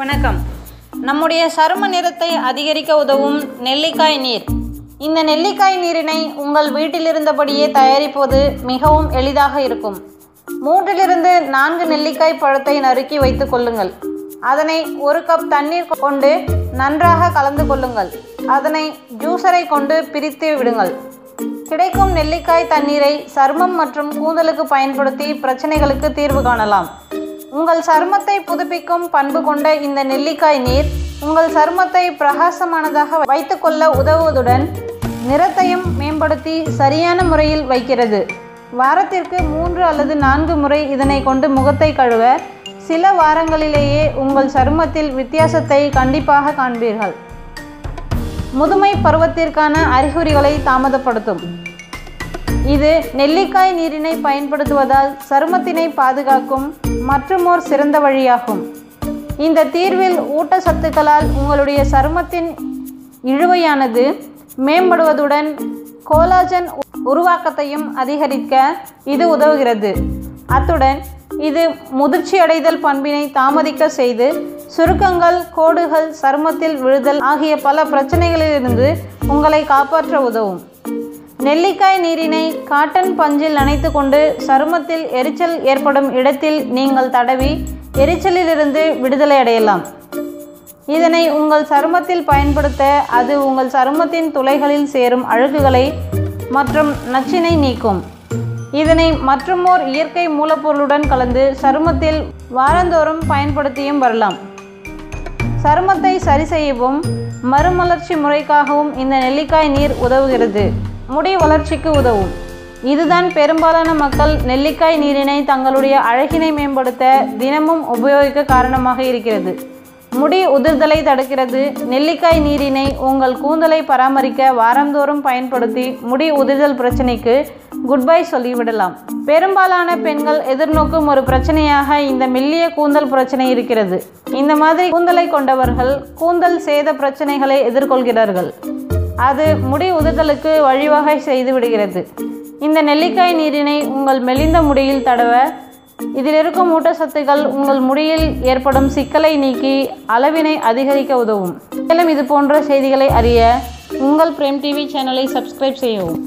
வணக்கம். நம்முடைய சரும நிறத்தை அதிகரிக்க உதவும் நெல்லிக்காய் நீர். இந்த நெல்லிக்காய் நீரினை உங்கள் வீட்டில் இருந்தபடியே தயாரிப்பது மிகவும் எளிதாக இருக்கும். மூன்றிலிருந்து நான்கு நெல்லிக்காய் பழத்தை நறுக்கி வைத்துக் கொள்ளுங்கள். அதனை ஒரு கப் தண்ணீர் கொண்டு நன்றாக கலந்து கொள்ளுங்கள். அதனை ஜூஸரை கொண்டு பிரித்து விடுங்கள். கிடைக்கும் நெல்லிக்காய் தண்ணீரை சருமம் மற்றும் கூந்தலுக்கு பயன்படுத்தி பிரச்சனைகளுக்கு தீர்வு காணலாம். உங்கள் சருமத்தை புதுப்பிக்கும் பண்பு கொண்ட இந்த நெல்லிக்காய் நீர் உங்கள் சருமத்தை பிரகாசமானதாக வைத்துக்கொள்ள உதவுவதுடன் நிறத்தையும் மேம்படுத்தி சரியான முறையில் வைக்கிறது. வாரத்திற்கு மூன்று அல்லது நான்கு முறை இதனை கொண்டு முகத்தை கழுவ சில வாரங்களிலேயே உங்கள் சருமத்தில் வித்தியாசத்தை கண்டிப்பாக காண்பீர்கள். முதுமை பருவத்திற்கான அறிகுறிகளை தாமதப்படுத்தும். இது நெல்லிக்காய் நீரினை பயன்படுத்துவதால் சருமத்தினை பாதுகாக்கும் மற்றுமோர் சிறந்த வழியாகும். இந்த தீர்வில் ஊட்டச்சத்துக்களால் உங்களுடைய சருமத்தின் இழுவையானது மேம்படுவதுடன் கோலாஜன் உருவாக்கத்தையும் அதிகரிக்க இது உதவுகிறது. அத்துடன் இது முதிர்ச்சியடைதல் பண்பினை தாமதிக்க செய்து சுருக்கங்கள் கோடுகள் சருமத்தில் விழுதல் ஆகிய பல பிரச்சனைகளிலிருந்து உங்களை காப்பாற்ற உதவும். நெல்லிக்காய் நீரினை காட்டன் பஞ்சில் நனைத்து கொண்டு சருமத்தில் எரிச்சல் ஏற்படும் இடத்தில் நீங்கள் தடவி எரிச்சலிலிருந்து விடுதலை அடையலாம். இதனை உங்கள் சருமத்தில் பயன்படுத்த அது உங்கள் சருமத்தின் துளைகளில் சேரும் அழுகுகளை மற்றும் நச்சினை நீக்கும். இதனை மற்றுமோர் இயற்கை மூலப்பொருளுடன் கலந்து சருமத்தில் வாரந்தோறும் பயன்படுத்தியும் வரலாம். சருமத்தை சரி செய்யவும் மறுமலர்ச்சி முறைக்காகவும் இந்த நெல்லிக்காய் நீர் உதவுகிறது. முடி வளர்ச்சிக்கு உதவும். இதுதான் பெரும்பாலான மக்கள் நெல்லிக்காய் நீரினை தங்களுடைய அழகினை மேம்படுத்த தினமும் உபயோகிக்க காரணமாக இருக்கிறது. முடி உதிர்தலை தடுக்கிறது. நெல்லிக்காய் நீரினை உங்கள் கூந்தலை பராமரிக்க வாரந்தோறும் பயன்படுத்தி முடி உதிர்தல் பிரச்சனைக்கு குட் பை சொல்லிவிடலாம். பெரும்பாலான பெண்கள் எதிர்நோக்கும் ஒரு பிரச்சனையாக இந்த மெல்லிய கூந்தல் பிரச்சனை இருக்கிறது. இந்த மாதிரி கூந்தலை கொண்டவர்கள் கூந்தல் சேத பிரச்சனைகளை எதிர்கொள்கிறார்கள். அது முடி உதிர்தலுக்கு வழிவகை செய்து விடுகிறது. இந்த நெல்லிக்காய் நீரினை உங்கள் மெலிந்த முடியில் தடவ இதில் இருக்கும் ஊட்டச்சத்துக்கள் உங்கள் முடியில் ஏற்படும் சிக்கலை நீக்கி அளவினை அதிகரிக்க உதவும். மேலும் இது போன்ற செய்திகளை அறிய உங்கள் பிரேம் டிவி சேனலை சப்ஸ்கிரைப் செய்யவும்.